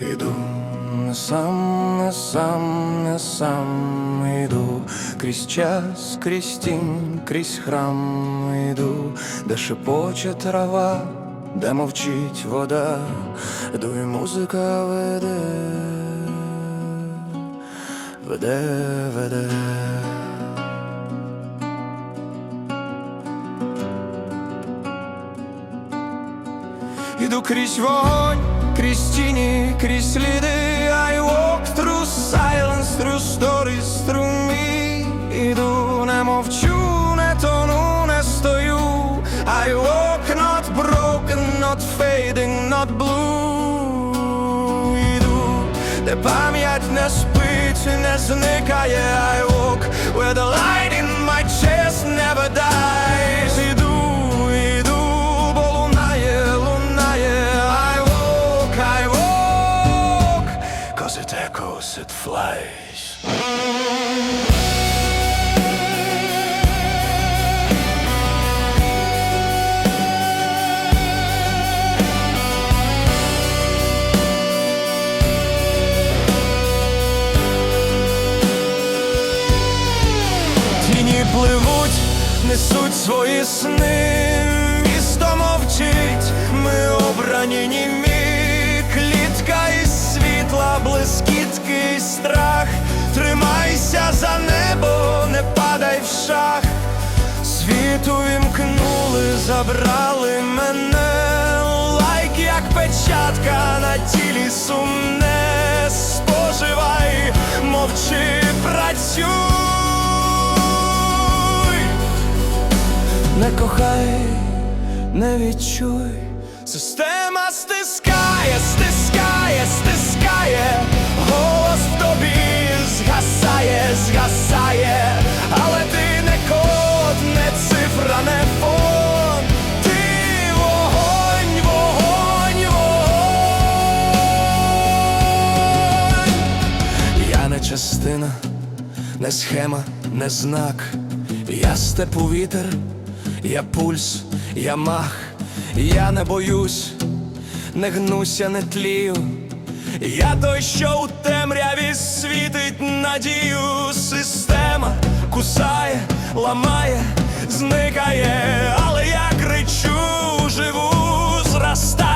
Іду не сам, не сам, не сам іду крізь час, крізь тінь, крізь храм іду, де шепоче трава, де мовчить вода, іду і музика веде, веде, веде. Іду крізь вогонь, крізь тіні, крізь сліди I walk through silence, through stories, through me Іду, не мовчу, не тону, не стою I walk not broken, not fading, not blue Іду, де пам'ять не спить, не зникає I walk where the light in my chest never dies Тіні пливуть, несуть свої сни, місто мовчить, ми обрані німі, блискітки і страх. Тримайся за небо, не падай в шах. Світу вімкнули, забрали мене, лайк, як печатка на тілі сумне, споживай, мовчи, працюй. Не кохай, не відчуй. Не схема, не знак. Я степу вітер, я пульс, я мах, я не боюсь, не гнуся, не тлію. Я той, що у темряві світить надію. Система кусає, ламає, зникає, але я кричу, живу, зростаю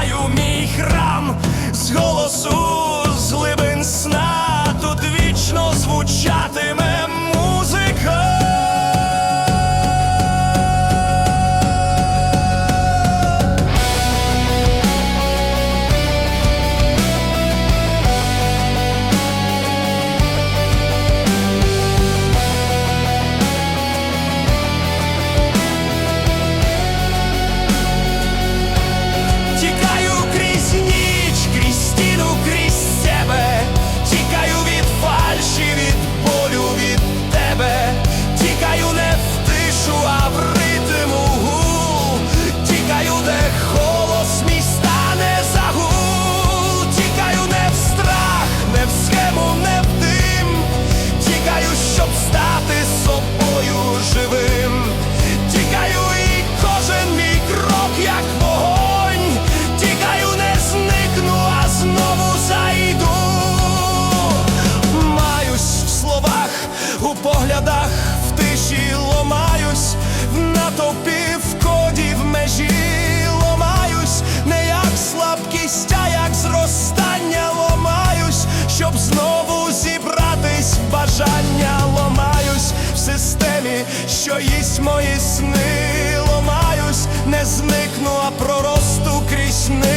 listening.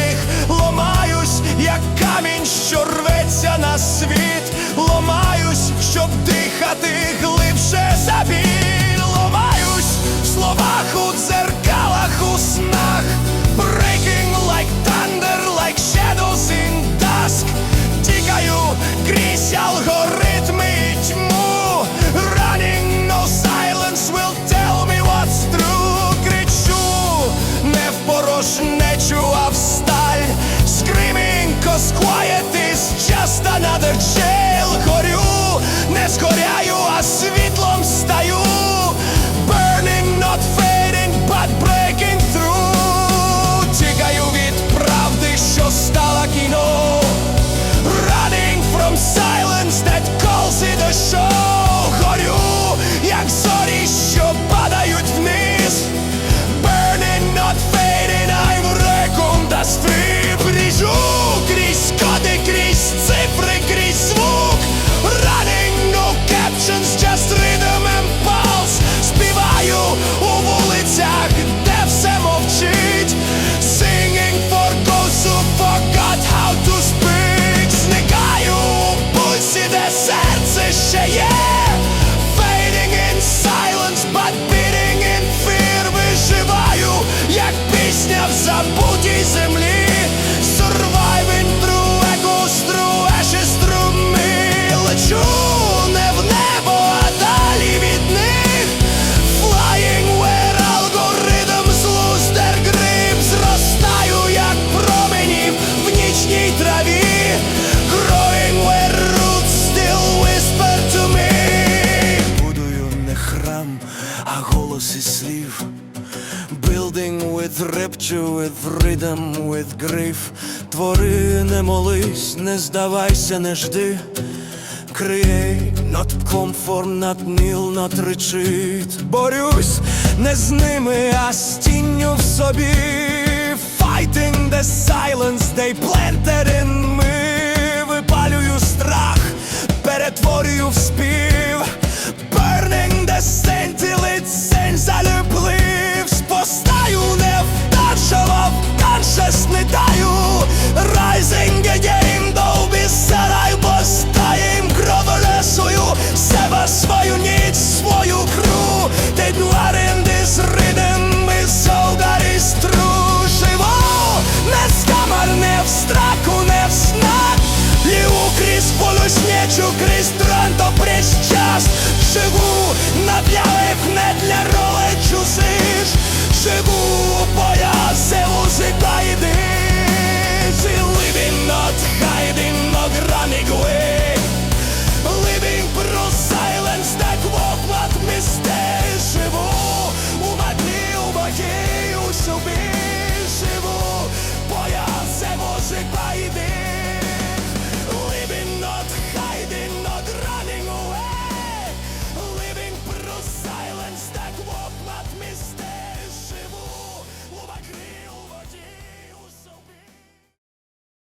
the. траві. Growing where roots still whisper to me Будую не храм, а голос і слів. Building with rapture, with rhythm, with grief Твори, не молись, не здавайся, не жди. Create, not conform, not kneel, not retreat Борюсь не з ними, а з тінню в собі. Fighting the silence they planted in Снічу крізь трон пресь час. Живу на білих не для роли чужих Живу